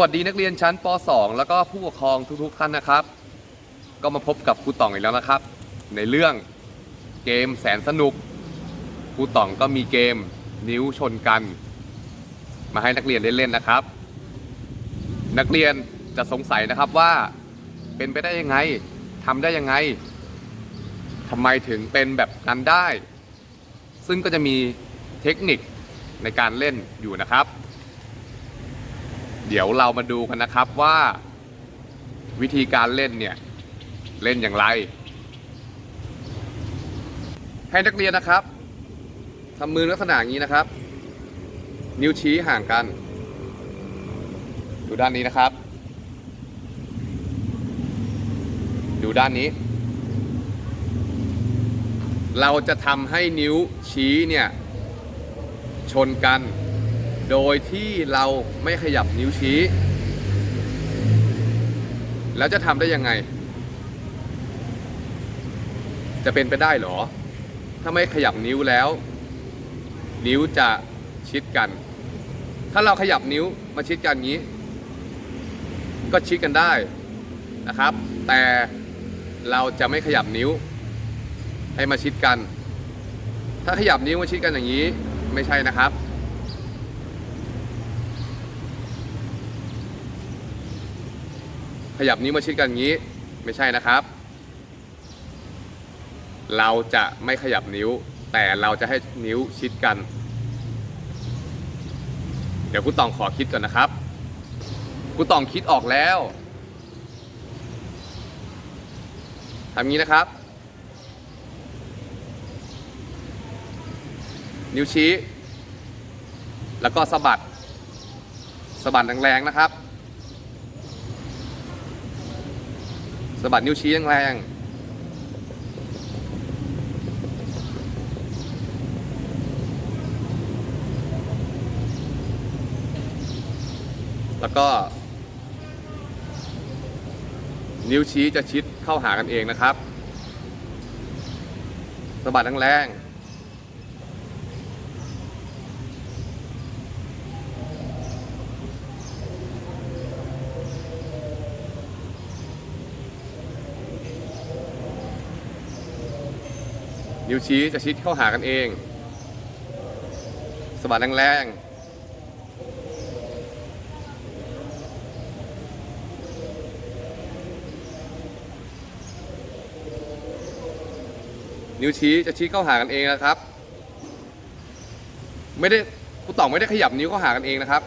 วัสดีนักเรียนชั้นป .2 แล้วก็ผู้ปกครองทุกๆท่านนะครับ ก็มาพบกับครูต่องอีกแล้วนะครับ ในเรื่องเกมแสนสนุกครูต่องก็มีเกมนิ้วชนกัน มาให้นักเรียนได้เล่นนะครับ นักเรียนจะสงสัยนะครับว่าเป็นไปได้ยังไงทำได้ยังไงทำไมถึงเป็นแบบนั้นได้ ซึ่งก็จะมีเทคนิคในการเล่นอยู่นะครับ เดี๋ยวเรามาดูกันนะครับว่าวิธีการเล่นเนี่ย เล่นอย่างไร ให้นักเรียนนะครับทำมือลักษณะอย่างนี้นะครับ นิ้วชี้ห่างกัน ดูด้านนี้นะครับ ดูด้านนี้ เราจะทำให้นิ้วชี้เนี่ย ชนกัน โดยที่เราไม่ขยับนิ้วชี้ แล้วจะทำได้ยังไง จะเป็นไปได้หรอ ถ้าไม่ขยับนิ้วแล้ว นิ้วจะชิดกัน ถ้าเราขยับนิ้วมาชิดกันอย่างนี้ ก็ชิดกันได้นะครับ แต่เราจะไม่ขยับนิ้ว ให้มาชิดกัน ถ้าขยับนิ้วมาชิดกันอย่างนี้ ไม่ใช่นะครับ ขยับนิ้วมาชิดกันอย่างนี้ ไม่ใช่นะครับ เราจะไม่ขยับนิ้ว แต่เราจะให้นิ้วชิดกัน เดี๋ยวคุณตองขอคิดก่อนนะครับคุณตองคิดออกแล้วทำงี้นะครับ นิ้วชี้ แล้วก็สะบัดสะบัดแรงๆนะครับะบัดนิ้วชี้แรงๆแล้วก็ นิ้วชี้จะชิดเข้าหากันเองนะครับสะบัดแรงๆ นิ้วชี้จะชิดเข้าหากันเองสะบัดแรงๆ นิ้วชี้จะชี้เข้าหากันเองนะครับ ไม่ได้คุณต่องไม่ได้ขยับนิ้วเข้าหากันเองนะครับ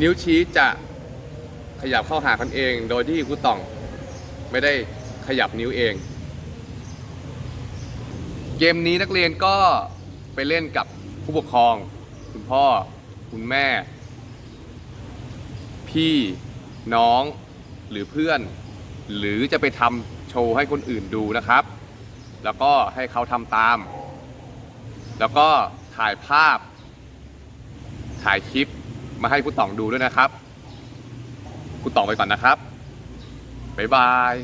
นิ้วชี้จะขยับเข้าหากันเอง โดยที่คุณต่องไม่ได้ขยับนิ้วเอง เกมนี้นักเรียนก็ไปเล่นกับผู้ปกครอง คุณพ่อ คุณแม่ พี่น้องหรือเพื่อน หรือจะไปทำโชว์ให้คนอื่นดูนะครับ แล้วก็ให้เขาทำตาม แล้วก็ถ่ายภาพ ถ่ายคลิป มาให้คุณต่องดูด้วยนะครับ คุณต่องไปก่อนนะครับ บ๊ายบาย